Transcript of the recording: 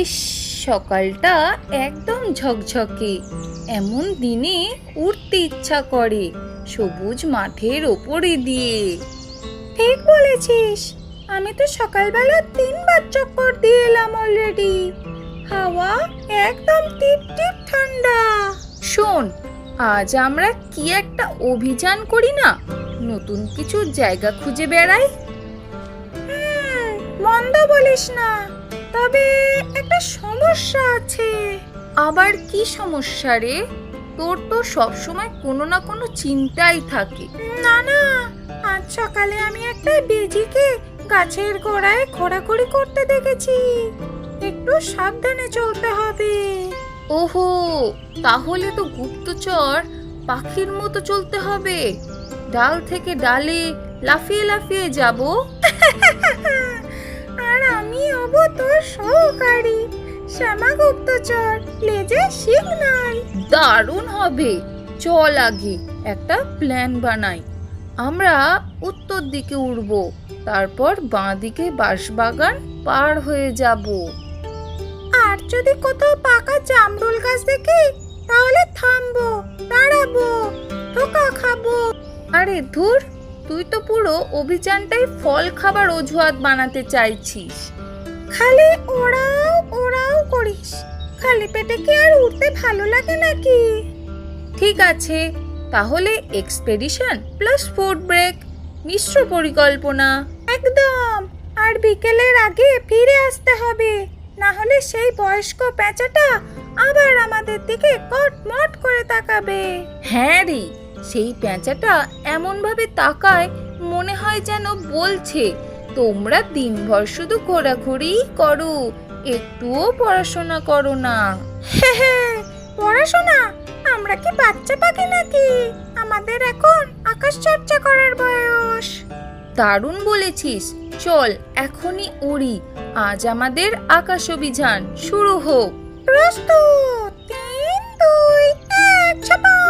ইস, সকালটা একদম ঝকঝকে। এমন দিনে উঠতে ইচ্ছা করে সবুজ মাঠের ওপরে দিয়ে। ঠিক বলেছিস, আমি তো সকালবেলা তিনবার চক্কর দিয়ে এলাম অলরেডি হাওয়া একদম টিপ টিপ ঠান্ডা। শোন, আজ আমরা কি একটা অভিযান করি না? নতুন কিছু জায়গা খুঁজে বেড়াই মন্দ বলিস না। তবে একটা সমস্যা আছে। আবার কি সমস্যা রে? তোর তো সবসময় কোনো না কোনো চিন্তাই থাকে। না না আজ সকালে আমি একটা বেজিকে গাছের গোড়ায় ঘোরাঘুরি করতে দেখেছি। একটু সাবধানে চলতে হবে। ওহো তাহলে তো গুপ্তচর পাখির মতো চলতে হবে। ডাল থেকে ডালে লাফিয়ে লাফিয়ে যাব। আর আমি হব তোর সহকারী। শ্যামা গুপ্তচর লেজে সিগনাল দারুণ হবে। চল আগে একটা প্ল্যান বানাই। আমরা উত্তর দিকে উড়ব তারপর বাঁ দিকে বাঁশবাগান পার হয়ে যাব। আর যদি কোথাও পাকা জামরুল গাছ দেখি তাহলে থামবো দাঁড়াবো খাব আরে ধুর, তুই তো পুরো অভিযানটাই ফল খাবার অজুহাত বানাতে চাইছিস। খালি ওড়াও ওড়াও করিস। খালি পেটে কি আর উঠতে ভালো লাগে নাকি? ঠিক আছে, তাহলে এক্সপেডিশন প্লাস ফুড ব্রেক, মিশ্র পরিকল্পনা। একদম, আর বিকেলের আগে ফিরে আসতে হবে। না হলে সেই বয়স্ক পেঁচাটা আবার আমাদের দিকে কটমট করে তাকাবে। হ্যাঁ রে সেই পেঁচাটা এমন ভাবে তাকায় মনে হয় যেন বলছে, তোমরা দিনভর শুধু ঘোরাঘুরি করো, একটুও পড়াশোনা করো না। পড়াশোনা? আমরা কি বাচ্চা পাখি নাকি? আমাদের এখন আকাশ চর্চা করার বয়স। দারুণ বলেছিস। চল, এখনই উড়ি। আজ আমাদের আকাশ অভিযান শুরু হোক। প্রস্তুত। তিন, দুই, এক, ছাপা!